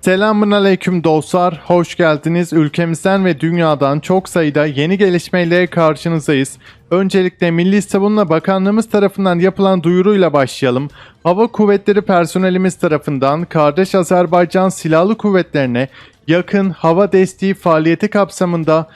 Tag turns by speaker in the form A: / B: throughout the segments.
A: Selamun aleyküm dostlar, hoş geldiniz. Ülkemizden ve dünyadan çok sayıda yeni gelişmeyle karşınızdayız. Öncelikle Milli Savunma Bakanlığımız tarafından yapılan duyuruyla başlayalım. Hava Kuvvetleri personelimiz tarafından kardeş Azerbaycan Silahlı Kuvvetlerine yakın hava desteği faaliyeti kapsamında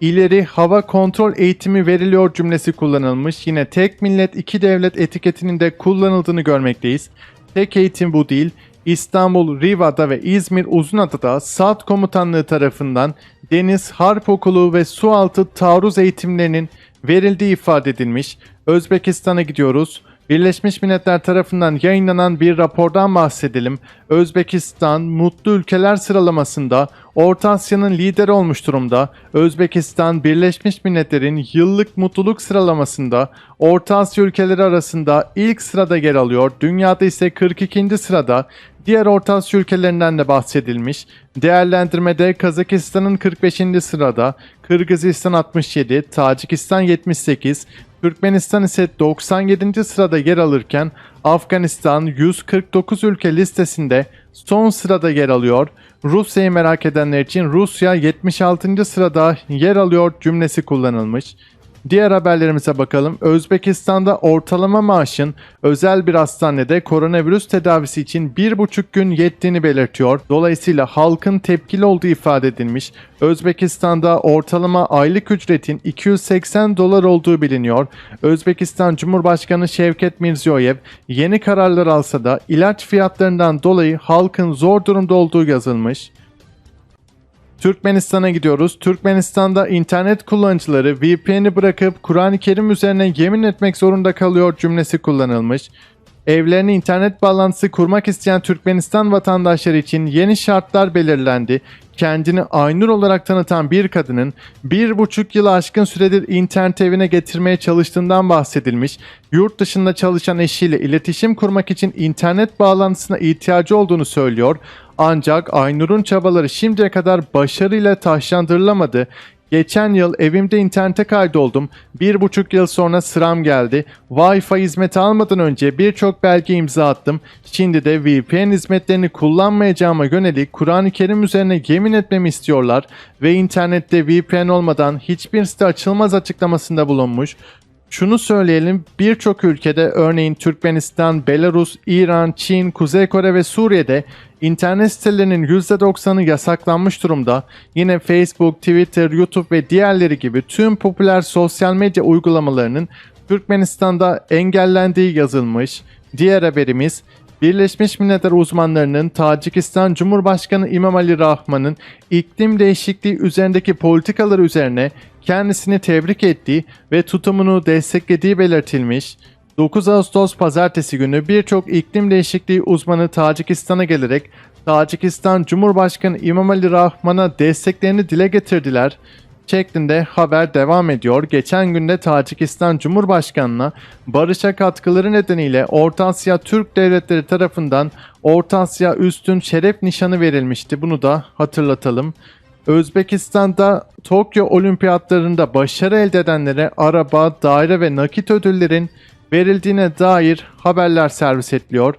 A: İleri hava kontrol eğitimi veriliyor cümlesi kullanılmış. Yine tek millet iki devlet etiketinin de kullanıldığını görmekteyiz. Tek eğitim bu değil. İstanbul, Riva'da ve İzmir Uzunada'da SAT Komutanlığı tarafından deniz, harp okulu ve sualtı taarruz eğitimlerinin verildiği ifade edilmiş. Özbekistan'a gidiyoruz. Birleşmiş Milletler tarafından yayınlanan bir rapordan bahsedelim. Özbekistan mutlu ülkeler sıralamasında Orta Asya'nın lideri olmuş durumda. Özbekistan Birleşmiş Milletler'in yıllık mutluluk sıralamasında Orta Asya ülkeleri arasında ilk sırada yer alıyor. Dünyada ise 42. sırada. Diğer Orta Asya ülkelerinden de bahsedilmiş. Değerlendirmede Kazakistan'ın 45. sırada, Kırgızistan 67, Tacikistan 78, Türkmenistan ise 97. sırada yer alırken Afganistan 149 ülke listesinde son sırada yer alıyor. Rusya'yı merak edenler için Rusya 76. sırada yer alıyor cümlesi kullanılmış. Diğer haberlerimize bakalım. Özbekistan'da ortalama maaşın özel bir hastanede koronavirüs tedavisi için bir buçuk gün yettiğini belirtiyor. Dolayısıyla halkın tepkili olduğu ifade edilmiş. Özbekistan'da ortalama aylık ücretin 280 dolar olduğu biliniyor. Özbekistan Cumhurbaşkanı Şevket Mirziyoyev yeni kararlar alsa da ilaç fiyatlarından dolayı halkın zor durumda olduğu yazılmış. Türkmenistan'a gidiyoruz. Türkmenistan'da internet kullanıcıları VPN'i bırakıp Kur'an-ı Kerim üzerine yemin etmek zorunda kalıyor cümlesi kullanılmış. Evlerine internet bağlantısı kurmak isteyen Türkmenistan vatandaşları için yeni şartlar belirlendi. Kendini Aynur olarak tanıtan bir kadının bir buçuk yılı aşkın süredir internet evine getirmeye çalıştığından bahsedilmiş. Yurt dışında çalışan eşiyle iletişim kurmak için internet bağlantısına ihtiyacı olduğunu söylüyor. Ancak Aynur'un çabaları şimdiye kadar başarıyla taşlandırılamadı. Geçen yıl evimde internete kaydoldum. Bir buçuk yıl sonra sıram geldi. Wi-Fi hizmeti almadan önce birçok belge imza attım. Şimdi de VPN hizmetlerini kullanmayacağıma yönelik Kur'an-ı Kerim üzerine yemin etmemi istiyorlar ve internette VPN olmadan hiçbir site açılmaz açıklamasında bulunmuş. Şunu söyleyelim birçok ülkede örneğin Türkmenistan, Belarus, İran, Çin, Kuzey Kore ve Suriye'de internet sitelerinin %90'ı yasaklanmış durumda. Yine Facebook, Twitter, YouTube ve diğerleri gibi tüm popüler sosyal medya uygulamalarının Türkmenistan'da engellendiği yazılmış. Diğer haberimiz Birleşmiş Milletler uzmanlarının Tacikistan Cumhurbaşkanı İmamali Rahman'ın iklim değişikliği üzerindeki politikaları üzerine kendisini tebrik ettiği ve tutumunu desteklediği belirtilmiş. 9 Ağustos pazartesi günü birçok iklim değişikliği uzmanı Tacikistan'a gelerek Tacikistan Cumhurbaşkanı İmamali Rahman'a desteklerini dile getirdiler şeklinde haber devam ediyor. Geçen günde Tacikistan Cumhurbaşkanı'na barışa katkıları nedeniyle Orta Asya Türk devletleri tarafından Orta Asya Üstün Şeref Nişanı verilmişti. Bunu da hatırlatalım. Özbekistan'da Tokyo Olimpiyatlarında başarı elde edenlere araba, daire ve nakit ödüllerin verildiğine dair haberler servis ediliyor.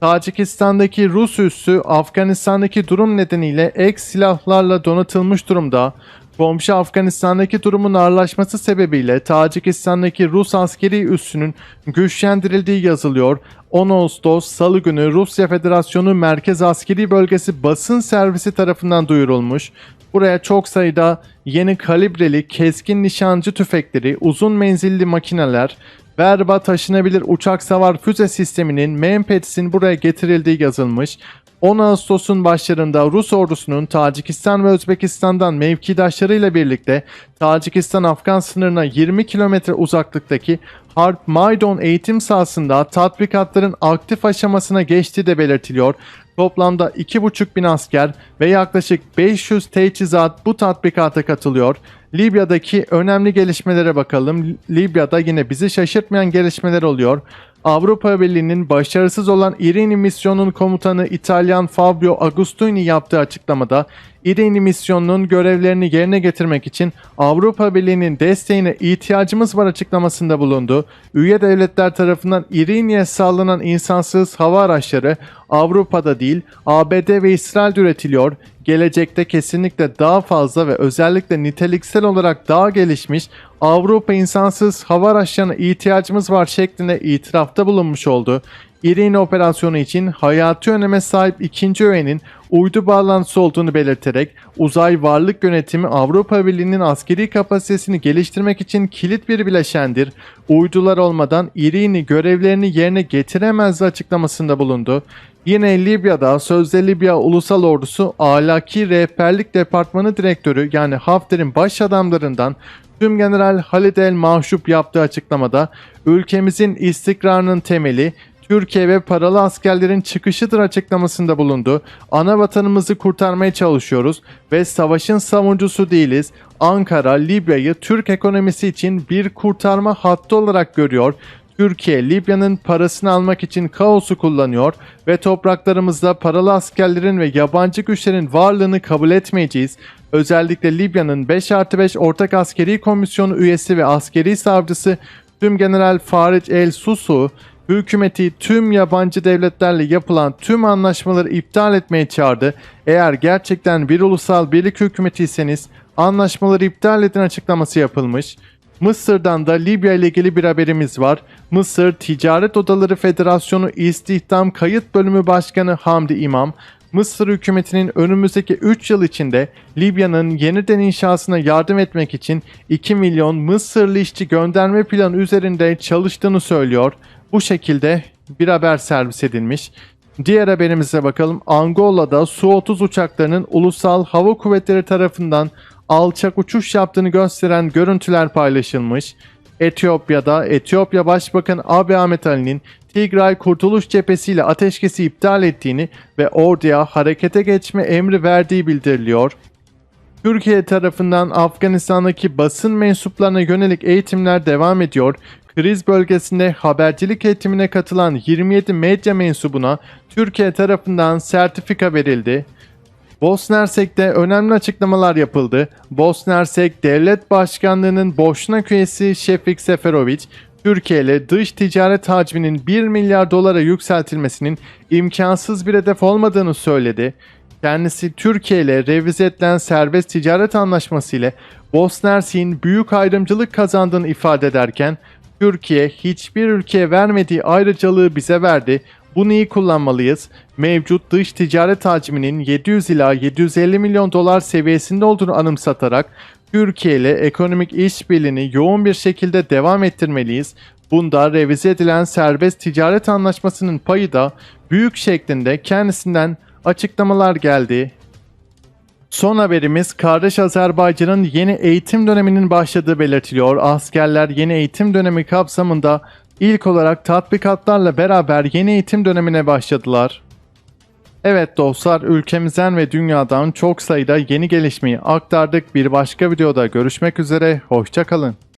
A: Tacikistan'daki Rus üssü Afganistan'daki durum nedeniyle ek silahlarla donatılmış durumda. Komşu Afganistan'daki durumun ağırlaşması sebebiyle Tacikistan'daki Rus askeri üssünün güçlendirildiği yazılıyor. 10 Ağustos Salı günü Rusya Federasyonu Merkez Askeri Bölgesi basın servisi tarafından duyurulmuş. Buraya çok sayıda yeni kalibreli keskin nişancı tüfekleri, uzun menzilli makineler, Verba taşınabilir uçak savar füze sisteminin Mempets'in buraya getirildiği yazılmış. 10 Ağustos'un başlarında Rus ordusunun Tacikistan ve Özbekistan'dan mevkidaşlarıyla birlikte Tacikistan-Afgan sınırına 20 kilometre uzaklıktaki Harp Maydon eğitim sahasında tatbikatların aktif aşamasına geçtiği de belirtiliyor. Toplamda 2,5 bin asker ve yaklaşık 500 teçhizat bu tatbikata katılıyor. Libya'daki önemli gelişmelere bakalım. Libya'da yine bizi şaşırtmayan gelişmeler oluyor. Avrupa Birliği'nin başarısız olan İrini misyonunun komutanı İtalyan Fabio Agustini yaptığı açıklamada İrini misyonunun görevlerini yerine getirmek için Avrupa Birliği'nin desteğine ihtiyacımız var açıklamasında bulundu. Üye devletler tarafından İrini'ye sağlanan insansız hava araçları Avrupa'da değil ABD ve İsrail'de üretiliyor. Gelecekte kesinlikle daha fazla ve özellikle niteliksel olarak daha gelişmiş Avrupa insansız hava araçlarına ihtiyacımız var şeklinde itirafta bulunmuş oldu. İrini operasyonu için hayati öneme sahip ikinci öğenin uydu bağlantısı olduğunu belirterek uzay varlık yönetimi Avrupa Birliği'nin askeri kapasitesini geliştirmek için kilit bir bileşendir. Uydular olmadan İrini görevlerini yerine getiremez açıklamasında bulundu. Yine Libya'da sözde Libya Ulusal Ordusu Ahlaki Rehberlik Departmanı Direktörü yani Hafter'in baş adamlarından Tüm General Halid El Mahşup yaptığı açıklamada ülkemizin istikrarının temeli Türkiye ve paralı askerlerin çıkışıdır açıklamasında bulundu. Ana vatanımızı kurtarmaya çalışıyoruz ve savaşın savunucusu değiliz. Ankara, Libya'yı Türk ekonomisi için bir kurtarma hattı olarak görüyor. Türkiye, Libya'nın parasını almak için kaosu kullanıyor ve topraklarımızda paralı askerlerin ve yabancı güçlerin varlığını kabul etmeyeceğiz. Özellikle Libya'nın 5 artı 5 Ortak Askeri Komisyonu üyesi ve askeri savcısı Tüm General Faric El Susu, hükümeti tüm yabancı devletlerle yapılan tüm anlaşmaları iptal etmeye çağırdı. Eğer gerçekten bir ulusal birlik hükümetiyseniz anlaşmaları iptal edin açıklaması yapılmış. Mısır'dan da Libya ile ilgili bir haberimiz var. Mısır Ticaret Odaları Federasyonu İstihdam Kayıt Bölümü Başkanı Hamdi İmam, Mısır hükümetinin önümüzdeki 3 yıl içinde Libya'nın yeniden inşasına yardım etmek için 2 milyon Mısırlı işçi gönderme planı üzerinde çalıştığını söylüyor. Bu şekilde bir haber servis edilmiş. Diğer haberimize bakalım. Angola'da Su-30 uçaklarının Ulusal Hava Kuvvetleri tarafından alçak uçuş yaptığını gösteren görüntüler paylaşılmış. Etiyopya'da Etiyopya Başbakanı Abiy Ahmet Ali'nin Tigray Kurtuluş Cephesi ile ateşkesi iptal ettiğini ve orduya harekete geçme emri verdiği bildiriliyor. Türkiye tarafından Afganistan'daki basın mensuplarına yönelik eğitimler devam ediyor. Kriz bölgesinde habercilik eğitimine katılan 27 medya mensubuna Türkiye tarafından sertifika verildi. Bosna Hersek'te önemli açıklamalar yapıldı. Bosna Hersek Devlet Başkanlığı'nın Boşnak üyesi Şefik Seferovic, Türkiye ile dış ticaret hacminin 1 milyar dolara yükseltilmesinin imkansız bir hedef olmadığını söyledi. Kendisi Türkiye ile revize edilen serbest ticaret anlaşması ile Bosna Hersek'in büyük ayrımcılık kazandığını ifade ederken, Türkiye hiçbir ülkeye vermediği ayrıcalığı bize verdi. Bunu iyi kullanmalıyız. Mevcut dış ticaret hacminin 700 ila 750 milyon dolar seviyesinde olduğunu anımsatarak Türkiye ile ekonomik işbirliğini yoğun bir şekilde devam ettirmeliyiz. Bunda revize edilen serbest ticaret anlaşmasının payı da büyük şeklinde kendisinden açıklamalar geldi. Son haberimiz kardeş Azerbaycan'ın yeni eğitim döneminin başladığı belirtiliyor. Askerler yeni eğitim dönemi kapsamında ilk olarak tatbikatlarla beraber yeni eğitim dönemine başladılar. Evet dostlar ülkemizden ve dünyadan çok sayıda yeni gelişmeyi aktardık. Bir başka videoda görüşmek üzere. Hoşçakalın.